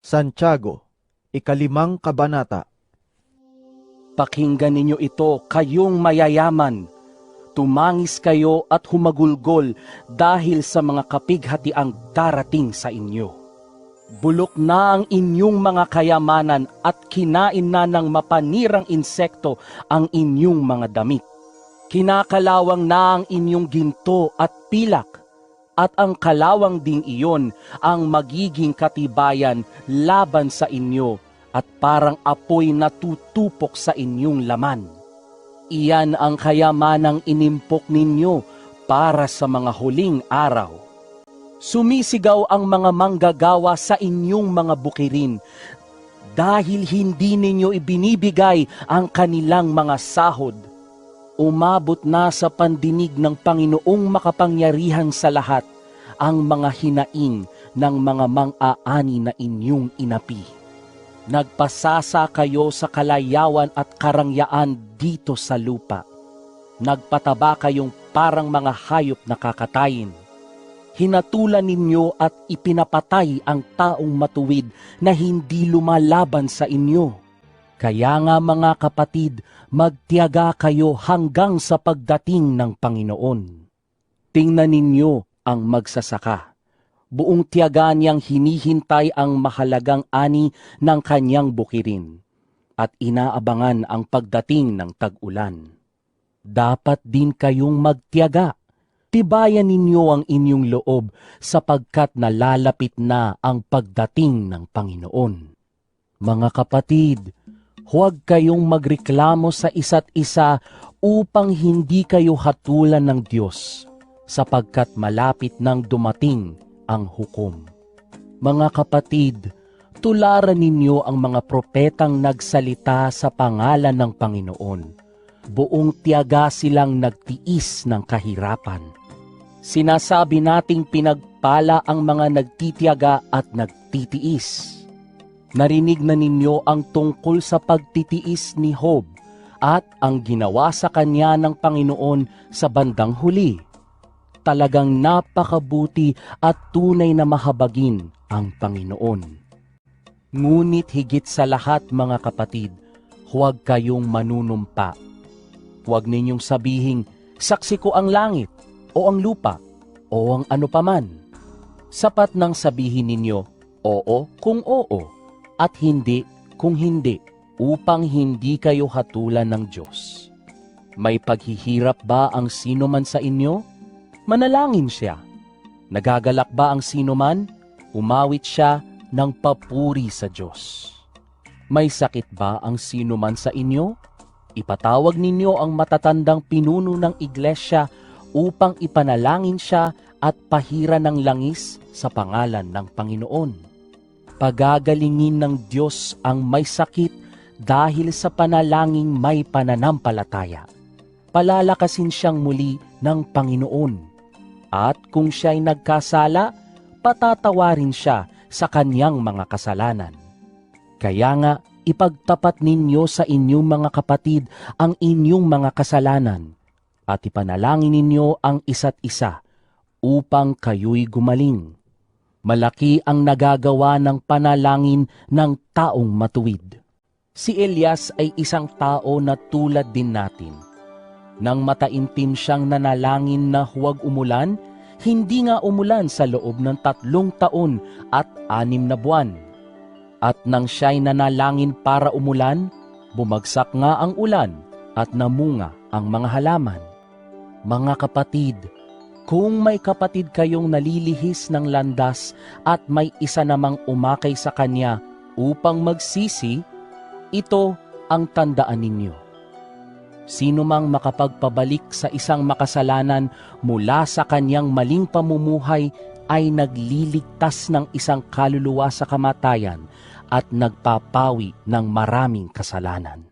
Santiago, ikalimang kabanata. Pakinggan ninyo ito, kayong mayayaman. Tumangis kayo at humagulgol dahil sa mga kapighatiang darating sa inyo. Bulok na ang inyong mga kayamanan at kinain na ng mapanirang insekto ang inyong mga damit. Kinakalawang na ang inyong ginto at pilak at ang kalawang ding iyon ang magiging katibayan laban sa inyo at parang apoy na tutupok sa inyong laman. Iyan ang kayamanang inimpok ninyo para sa mga huling araw. Sumisigaw ang mga manggagawa sa inyong mga bukirin dahil hindi ninyo ibinibigay ang kanilang mga sahod. Umabot na sa pandinig ng Panginoong makapangyarihan sa lahat ang mga hinaing ng mga mang-aani na inyong inapi. Nagpasasa kayo sa kalayawan at karangyaan dito sa lupa. Nagpataba kayong parang mga hayop na kakatayin. Hinatulan ninyo at ipinapatay ang taong matuwid na hindi lumalaban sa inyo. Kaya nga mga kapatid, magtiyaga kayo hanggang sa pagdating ng Panginoon. Tingnan ninyo ang magsasaka. Buong tiyaga niyang hinihintay ang mahalagang ani ng kanyang bukirin at inaabangan ang pagdating ng tag-ulan. Dapat din kayong magtiyaga. Tibayan ninyo ang inyong loob sapagkat nalalapit na ang pagdating ng Panginoon. Mga kapatid, huwag kayong magreklamo sa isa't isa upang hindi kayo hatulan ng Diyos sapagkat malapit nang dumating ang hukom. Mga kapatid, tularan ninyo ang mga propetang nagsalita sa pangalan ng Panginoon. Buong tiyaga silang nagtiis ng kahirapan. Sinasabi nating pinagpala ang mga nagtitiyaga at nagtitiis. Narinig na ninyo ang tungkol sa pagtitiis ni Job at ang ginawa sa kanya ng Panginoon sa bandang huli talagang napakabuti at tunay na mahabagin ang Panginoon. Ngunit higit sa lahat mga kapatid, huwag kayong manunumpa. Huwag ninyong sabihing, saksi ko ang langit, o ang lupa, o ang ano paman. Sapat nang sabihin ninyo, oo kung oo, at hindi kung hindi, upang hindi kayo hatulan ng Diyos. May paghihirap ba ang sino man sa inyo? manalangin siya. Nagagalak ba ang sino man? Umawit siya ng papuri sa Diyos. May sakit ba ang sino man sa inyo? Ipatawag ninyo ang matatandang pinuno ng iglesia upang ipanalangin siya at pahira ng langis sa pangalan ng Panginoon. Pagagalingin ng Diyos ang may sakit dahil sa panalangin may pananampalataya. Palalakasin siyang muli ng Panginoon at kung siya'y nagkasala, patatawarin siya sa kanyang mga kasalanan. Kaya nga, ipagtapat ninyo sa inyong mga kapatid ang inyong mga kasalanan at ipanalangin ninyo ang isa't isa upang kayo'y gumaling. Malaki ang nagagawa ng panalangin ng taong matuwid. Si Elias ay isang tao na tulad din natin – nang mataimtim siyang nanalangin na huwag umulan, hindi nga umulan sa loob ng tatlong taon at anim na buwan. At nang siya'y nanalangin para umulan, bumagsak nga ang ulan at namunga ang mga halaman. Mga kapatid, kung may kapatid kayong nalilihis ng landas at may isa namang umakay sa kanya upang magsisi, ito ang tandaan ninyo Sino mang makapagpabalik sa isang makasalanan mula sa kanyang maling pamumuhay ay nagliligtas ng isang kaluluwa sa kamatayan at nagpapawi ng maraming kasalanan.